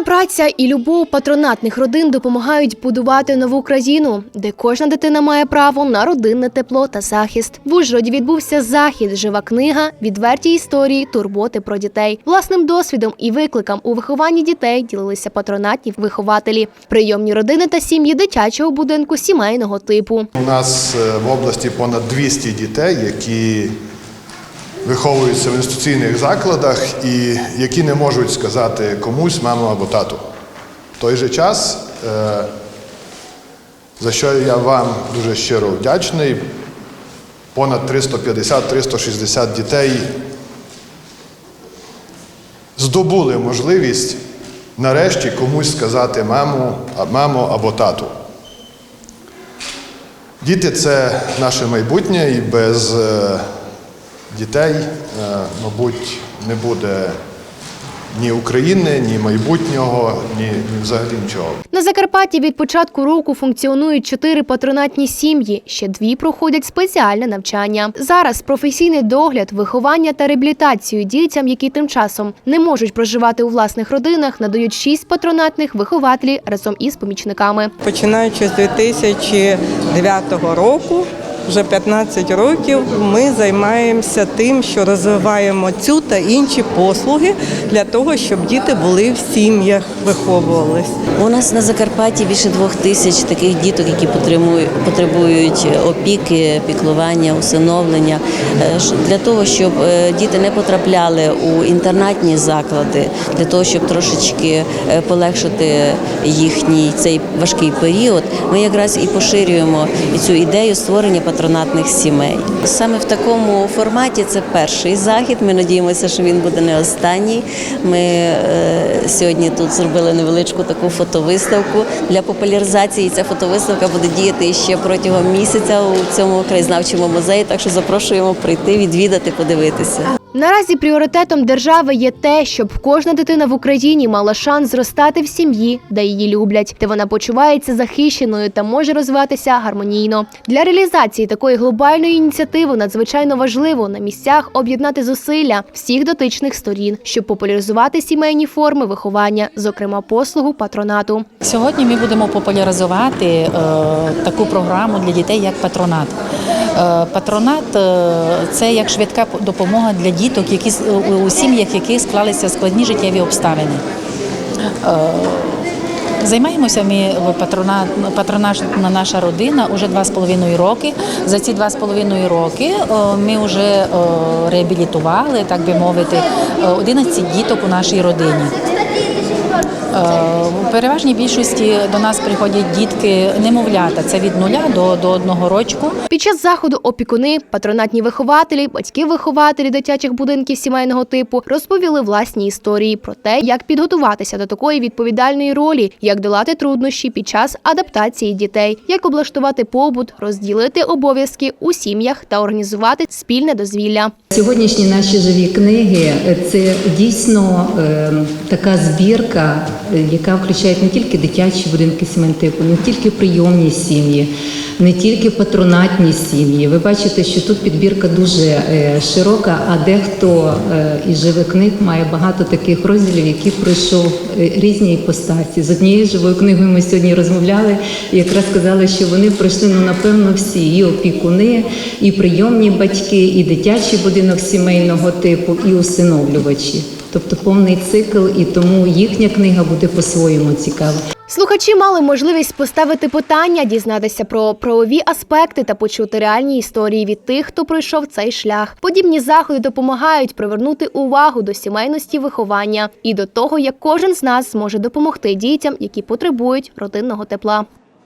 праця і любов патронатних родин допомагають будувати нову країну, де кожна дитина має право на родинне тепло та захист. В Ужгороді відбувся захід Жива книга, відверті історії, турботи про дітей. Власним досвідом і викликам у вихованні дітей ділилися патронатні вихователі, прийомні родини та сім'ї дитячого будинку сімейного типу. У нас е, в області понад 200 дітей, які виховуються в інституційних закладах і які не можуть сказати комусь маму або тату. В той же час, е, за що я вам дуже щиро вдячний, понад 350-360 дітей здобули можливість нарешті комусь сказати маму, мамо або тату. Діти це наше майбутнє, і без е, дітей, е, мабуть, не буде ні України, ні майбутнього, ні, ні взагалі нічого. На Закарпатті від початку року функціонують чотири патронатні сім'ї. Ще дві проходять спеціальне навчання. Зараз професійний догляд, виховання та реабілітацію дітям, які тим часом не можуть проживати у власних родинах, надають шість патронатних вихователів разом із помічниками. Починаючи з 2009 року, вже 15 років, ми займаємося тим, що розвиваємо цю та інші послуги для того, щоб діти були в сім'ях, виховувались. У нас на Закарпатті більше двох тисяч таких діток, які потребують, опіки, піклування, усиновлення. Е, Для того, щоб е, діти не потрапляли у інтернатні заклади, для того, щоб трошечки е, полегшити їхній цей важкий період, ми якраз і поширюємо цю ідею створення патронатних сімей. Саме в такому форматі це перший захід. Ми надіємося, що він буде не останній. Ми е, сьогодні тут зробили невеличку таку фотовиставку для популяризації. Ця фотовиставка буде діяти ще протягом місяця у цьому краєзнавчому музеї. Так що запрошуємо прийти, відвідати, подивитися. Наразі пріоритетом держави є те, щоб кожна дитина в Україні мала шанс зростати в сім'ї, де її люблять, де вона почувається захищеною та може розвиватися гармонійно. Для реалізації такої глобальної ініціативи надзвичайно важливо на місцях об'єднати зусилля всіх дотичних сторін, щоб популяризувати сімейні форми виховання, зокрема послугу патронату. Сьогодні ми будемо популяризувати е, таку програму для дітей як патронат. Е, патронат е, це як швидка допомога для діток, які у- сім'ях, яких склалися складні життєві обставини. Е, Займаємося ми в патронат, патронатна наша родина уже два з половиною роки. За ці два з половиною роки е, ми вже е, реабілітували, так би мовити, е, 11 діток у нашій родині. Е, У переважній більшості до нас приходять дітки немовлята. Це від нуля до, до одного рочку. Під час заходу опікуни, патронатні вихователі, батьки-вихователі дитячих будинків сімейного типу розповіли власні історії про те, як підготуватися до такої відповідальної ролі, як долати труднощі під час адаптації дітей, як облаштувати побут, розділити обов'язки у сім'ях та організувати спільне дозвілля. Сьогоднішні наші живі книги це дійсно е, така збірка, е, яка включає не тільки дитячі будинки сімейного типу, не тільки прийомні сім'ї, не тільки патронатні сім'ї. Ви бачите, що тут підбірка дуже е, широка, а дехто е, із живих книг має багато таких розділів, які пройшов е, різні іпостасі. З однією живою книгою ми сьогодні розмовляли і якраз сказали, що вони пройшли ну напевно всі і опікуни, і прийомні батьки, і дитячий будинок сімейного типу, і усиновлювачі. Тобто повний цикл, і тому їхня книга буде по-своєму цікава. Слухачі мали можливість поставити питання, дізнатися про правові аспекти та почути реальні історії від тих, хто пройшов цей шлях. Подібні заходи допомагають привернути увагу до сімейності виховання і до того, як кожен з нас зможе допомогти дітям, які потребують родинного тепла.